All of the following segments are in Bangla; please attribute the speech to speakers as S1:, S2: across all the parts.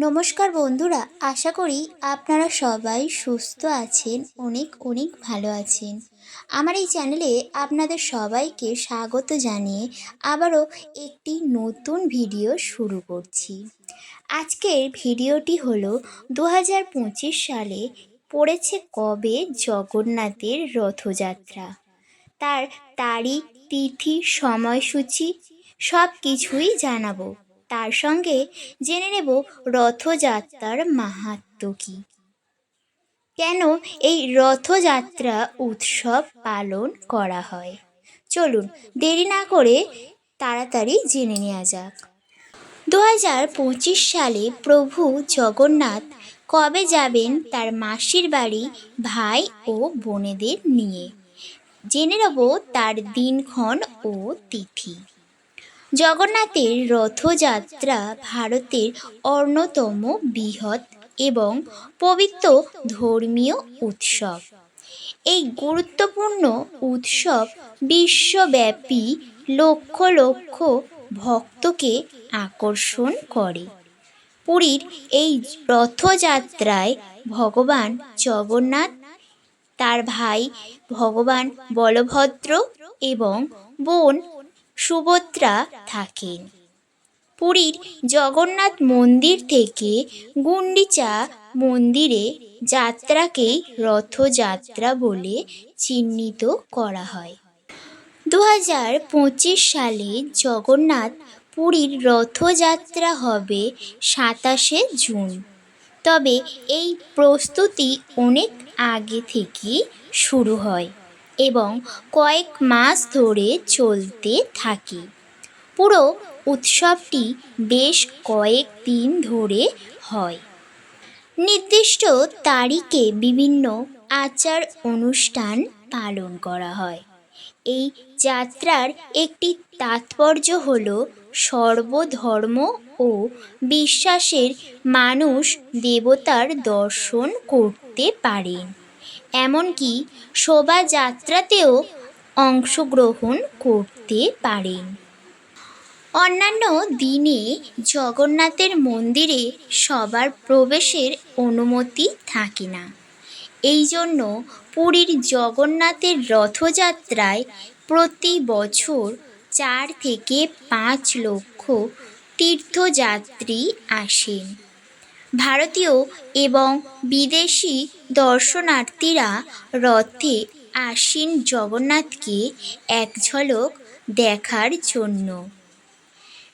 S1: নমস্কার বন্ধুরা, আশা করি আপনারা সবাই সুস্থ আছেন, অনেক অনেক ভালো আছেন। আমার এই চ্যানেলে আপনাদের সবাইকে স্বাগত জানিয়ে আবারও একটি নতুন ভিডিও শুরু করছি। আজকের ভিডিওটি হলো দু হাজার পঁচিশ সালে পড়েছে কবে জগন্নাথের রথযাত্রা? তার তারিখ, তিথি, সময়সূচি সব কিছুই জানাব। তার সঙ্গে জেনে নেব রথযাত্রার মাহাত্ম কী। কেন এই রথযাত্রা উৎসব পালন করা হয়? চলুন দেরি না করে তাড়াতাড়ি জেনে নেওয়া যাক। দু হাজার পঁচিশ সালে প্রভু জগন্নাথ কবে যাবেন তার মাসির বাড়ি, ভাই ও বোনেদের নিয়ে? জেনে নেব তার দিনক্ষণ ও তিথি। জগন্নাথের রথযাত্রা ভারতের অন্যতম বৃহৎ এবং পবিত্র ধর্মীয় উৎসব। এই গুরুত্বপূর্ণ উৎসব বিশ্বব্যাপী লক্ষ লক্ষ ভক্তকে আকর্ষণ করে। পুরীর এই রথযাত্রায় ভগবান জগন্নাথ, তার ভাই ভগবান বলভদ্র এবং বোন সুভদ্রা থাকেন। পুরীর জগন্নাথ মন্দির থেকে গুন্ডিচা মন্দিরে যাত্রাকেই রথযাত্রা বলে চিহ্নিত করা হয়। দু হাজার পঁচিশ সালে জগন্নাথ পুরীর রথযাত্রা হবে সাতাশে জুন। তবে এই প্রস্তুতি অনেক আগে থেকেই শুরু হয়। এবং কয়েক মাস ধরে চলতে থাকে। পুরো উৎসবটি বেশ কয়েক দিন ধরে হয়। নির্দিষ্ট তারিখে বিভিন্ন আচার অনুষ্ঠান পালন করা হয়। এই যাত্রার একটি তাৎপর্য হল সর্বধর্ম ও বিশ্বাসের মানুষ দেবতার দর্শন করতে পারেন। এমনকি শোভাযাত্রাতেও অংশগ্রহণ করতে পারেন। অন্যান্য দিনে জগন্নাথের মন্দিরে সবার প্রবেশের অনুমতি থাকে না। এই জন্য পুরীর জগন্নাথের রথযাত্রায় প্রতি বছর চার থেকে পাঁচ লক্ষ তীর্থযাত্রী আসেন। ভারতীয় এবং বিদেশি দর্শনার্থীরা রথে আসীন জগন্নাথকে এক ঝলক দেখার জন্য।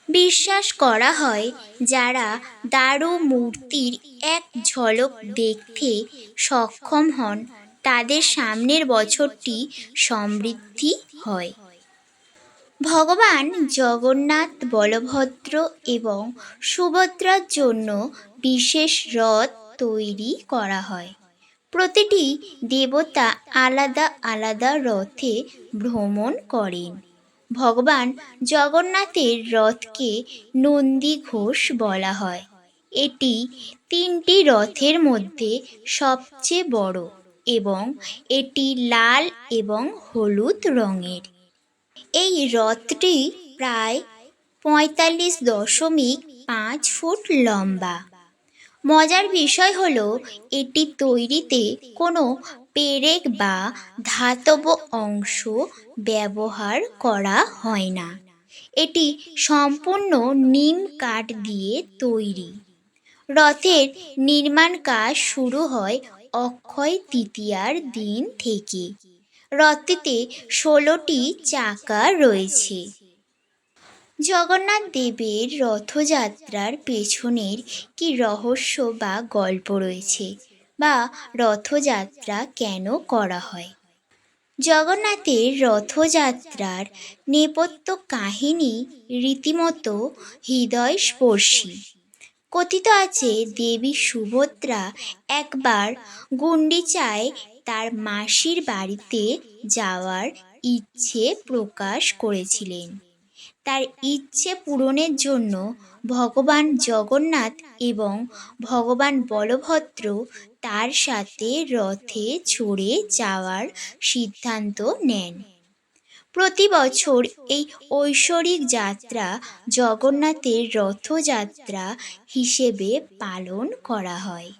S1: বিশ্বাস করা হয় যারা দারু মূর্তির এক ঝলক দেখতে সক্ষম হন, তাদের সামনের বছরটি সমৃদ্ধি হয়। ভগবান জগন্নাথ বলভদ্র এবং সুভদ্রার জন্য বিশেষ রথ তৈরি করা হয়। প্রতিটি দেবতা আলাদা আলাদা রথে ভ্রমণ করেন। ভগবান জগন্নাথের রথকে নন্দী ঘোষ বলা হয়। এটি তিনটি রথের মধ্যে সবচেয়ে বড় এবং এটি লাল এবং হলুদ রঙের। এই রথটি প্রায় পঁয়তাল্লিশ দশমিক পাঁচ ফুট লম্বা। মজার বিষয় হলো, এটি তৈরিতে কোনো পেরেক বা ধাতব অংশ ব্যবহার করা হয় না। এটি সম্পূর্ণ নিম কাঠ দিয়ে তৈরি। রথের নির্মাণ কাজ শুরু হয় অক্ষয় তৃতীয়ার দিন থেকে। রথটিতে ষোলোটি চাকা রয়েছে। জগন্নাথ দেবের রথযাত্রার পেছনের কি রহস্য বা গল্প রয়েছে? বা রথযাত্রা কেন করা হয়? জগন্নাথের রথযাত্রার নেপথ্য কাহিনী রীতিমতো হৃদয়স্পর্শী। কথিত আছে দেবী সুভদ্রা একবার গুন্ডিচায় তার মাসির বাড়িতে যাওয়ার ইচ্ছে প্রকাশ করেছিলেন। তার ইচ্ছে পূরণের জন্য ভগবান জগন্নাথ এবং ভগবান বলভদ্র তার সাথে রথে চড়ে যাওয়ার সিদ্ধান্ত নেন। প্রতি বছর এই ঐশ্বরিক যাত্রা জগন্নাথের রথযাত্রা হিসেবে পালন করা হয়।